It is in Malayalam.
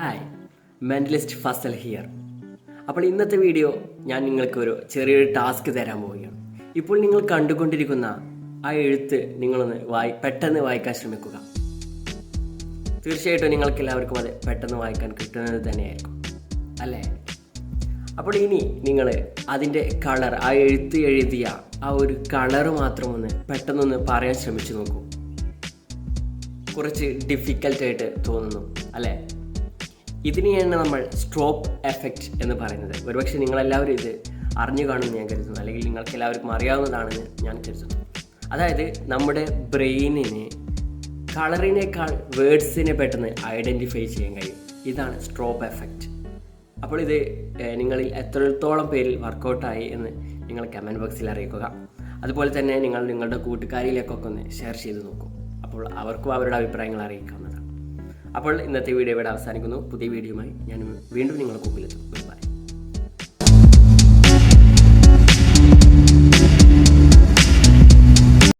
ഹായ് മെന്റലിസ്റ്റ് ഫസൽ ഹിയർ അപ്പോൾ ഇന്നത്തെ വീഡിയോ ഞാൻ നിങ്ങൾക്ക് ഒരു ചെറിയൊരു ടാസ്ക് തരാൻ പോവുകയാണ്. ഇപ്പോൾ നിങ്ങൾ കണ്ടുകൊണ്ടിരിക്കുന്ന ആ എഴുത്ത് നിങ്ങളൊന്ന് വായി പെട്ടെന്ന് വായിക്കാൻ ശ്രമിക്കുക. തീർച്ചയായിട്ടും നിങ്ങൾക്ക് എല്ലാവർക്കും അത് പെട്ടെന്ന് വായിക്കാൻ കിട്ടുന്നത് തന്നെയായിരിക്കും. അല്ലേ? അപ്പോൾ ഇനി നിങ്ങൾ അതിന്റെ കളർ ആ എഴുത്ത് എഴുതിയ ആ ഒരു കളർ മാത്രം ഒന്ന് പെട്ടെന്നൊന്ന് പറയാൻ ശ്രമിച്ചു നോക്കൂ. കുറച്ച് ഡിഫിക്കൽട്ടായിട്ട് തോന്നുന്നു അല്ലേ? ഇതിനെയാണ് നമ്മൾ സ്ട്രോപ്പ് എഫക്റ്റ് എന്ന് പറയുന്നത്. ഒരുപക്ഷെ നിങ്ങളെല്ലാവരും ഇത് അറിഞ്ഞു കാണുമെന്ന് ഞാൻ കരുതുന്നു. അല്ലെങ്കിൽ നിങ്ങൾക്ക് എല്ലാവർക്കും അറിയാവുന്നതാണെന്ന് ഞാൻ കരുതുന്നു. അതായത് നമ്മുടെ ബ്രെയിനിന് കളറിനേക്കാൾ വേർഡ്സിനെ പെട്ടെന്ന് ഐഡന്റിഫൈ ചെയ്യാൻ കഴിയും. ഇതാണ് സ്ട്രോപ്പ് എഫക്റ്റ് അപ്പോൾ ഇത് നിങ്ങളിൽ എത്രത്തോളം പേരിൽ വർക്കൗട്ടായി എന്ന് നിങ്ങൾ കമന്റ് ബോക്സിൽ അറിയിക്കുക. അതുപോലെ തന്നെ നിങ്ങൾ നിങ്ങളുടെ കൂട്ടുകാരിയിലേക്കൊക്കെ ഒന്ന് ഷെയർ ചെയ്ത് നോക്കൂ. അപ്പോൾ അവർക്കും അവരുടെ അഭിപ്രായങ്ങൾ അറിയിക്കാവുന്നതാണ്. അപ്പോൾ ഇന്നത്തെ വീഡിയോ ഇവിടെ അവസാനിക്കുന്നു. പുതിയ വീഡിയോയുമായി ഞാൻ വീണ്ടും നിങ്ങളുടെ മുമ്പിലെത്തും.